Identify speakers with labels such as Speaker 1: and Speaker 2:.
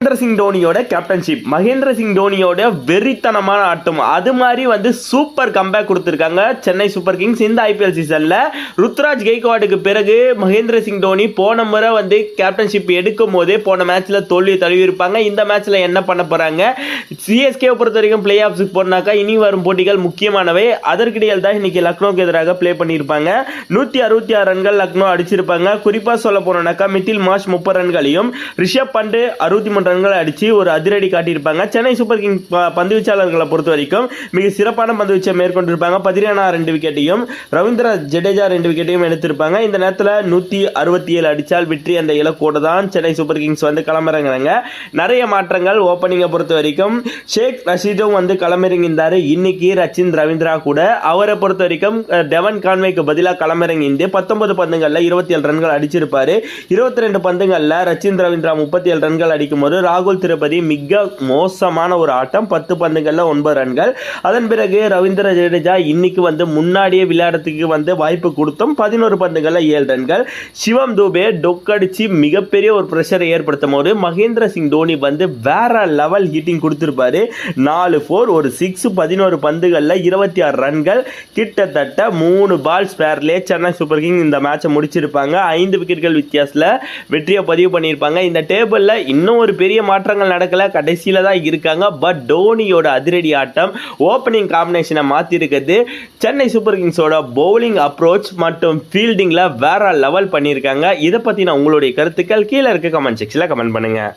Speaker 1: மகேந்திர சிங் தோனியோட கேப்டன்ஷிப் மகேந்திர சிங் தோனியோட வெறித்தனமான ஆட்டம். அது மாதிரி வந்து சூப்பர் கம்பேக் கொடுத்துருக்காங்க சென்னை சூப்பர் கிங்ஸ் இந்த ஐபிஎல் சீசனில் ருத்ராஜ் கெய்க்வாடுக்கு பிறகு மகேந்திர சிங் தோனி போன முறை வந்து கேப்டன்ஷிப் எடுக்கும் போதே போன மேட்ச்சில் தோல்வி தழுவி இருப்பாங்க இந்த மேட்ச்சில் என்ன பண்ண போகிறாங்க சிஎஸ்கே பொறுத்த வரைக்கும் பிளே ஆஃப்ஸுக்கு போனாக்கா இனி வரும் போட்டிகள் முக்கியமானவை. அதற்கிடையில் தான் இன்னைக்கு லக்னோக்கு எதிராக ப்ளே பண்ணியிருப்பாங்க. நூற்றி அறுபத்தி ஆறு ரன்கள் லக்னோ அடிச்சிருப்பாங்க. குறிப்பாக சொல்ல போனோம்னாக்கா மிட்டில் மார்ச் முப்பது ரன்களையும் ரிஷப் பண்டு அறுபத்தி மூன்று ரன்கள் அடித்து ஒரு அதிரடி காட்டியிருப்பாங்க. சென்னை சூப்பர் கிங் பந்துவீச்சாளர்களை பந்து வீச்சாளர்களை பொறுத்த வரைக்கும் மிக சிறப்பான பந்து வீச்சை மேற்கொண்டிருப்பாங்க. பதினானா ரெண்டு விக்கெட்டையும் ரவீந்திர ஜடேஜா ரெண்டு விக்கெட்டையும் எடுத்திருப்பாங்க. இந்த நேரத்தில் நூற்றி அறுபத்தி ஏழு அடித்தால் வெற்றி அந்த இலக்கோடு தான் சென்னை சூப்பர் கிங்ஸ் வந்து களமிறங்குறாங்க. நிறைய மாற்றங்கள் ஓப்பனிங்கை பொறுத்த வரைக்கும் ஷேக் ரஷீதும் வந்து களமிறங்கியிருந்தார். இன்னைக்கு ரச்சின் ரவீந்திரா கூட. அவரை பொறுத்த வரைக்கும் டெவன் கான்வேக்கு பதிலாக களமிறங்கிந்து பத்தொன்பது பந்துகளில் இருபத்தி ஏழு ரன்கள் அடிச்சிருப்பாரு. இருபத்தி ரெண்டு பந்துகளில் ரச்சின் ரவீந்திரா முப்பத்தி ஏழு ரன்கள் போது ராகுல் திருப்பதி மிக மோசமான ஒரு ஆட்டம். பத்து பந்துகளில் ஒன்பது ரன்கள். அதன் பிறகு ரவீந்திர ஜடேஜா இன்னைக்கு வந்து முன்னாடியே விளையாடுறதுக்கு வந்து வாய்ப்பு கொடுத்தும் பதினோரு பந்துகளில் ஏழு ரன்கள். சிவம் தூபே டொக்கடிச்சு மிகப்பெரிய ஒரு ப்ரெஷரை ஏற்படுத்தும் போது மகேந்திர சிங் தோனி வந்து வேற லெவல் ஹீட்டிங் கொடுத்துருப்பாரு. நாலு ஃபோர் ஒரு சிக்ஸ் பதினோரு பந்துகளில் இருபத்தி ஆறு ரன்கள். கிட்டத்தட்ட மூணு பால் ஸ்பேர்லேயே சென்னை சூப்பர் கிங் இந்த மேட்சை முடிச்சிருப்பாங்க. ஐந்து விக்கெட்டுகள் வித்தியாசத்தில் வெற்றியை பதிவு பண்ணியிருப்பாங்க. இந்த டேபிளில் இன்னும் ஒரு பெரிய மாற்றங்கள் நடக்கல கடைசியில் தான் இருக்காங்க. பட் டோனியோட அதிரடி ஆட்டம் ஓப்பனிங் காம்பினேஷனை மாற்றிருக்கிறது சென்னை சூப்பர் கிங்ஸோட பவுலிங் அப்ரோச் மற்றும் ஃபீல்டிங்கில் வேற லெவல் பண்ணியிருக்காங்க இதை பற்றின உங்களுடைய கருத்துக்கள் கீழே இருக்க கமெண்ட் செக்ஷனில் கமெண்ட் பண்ணுங்கள்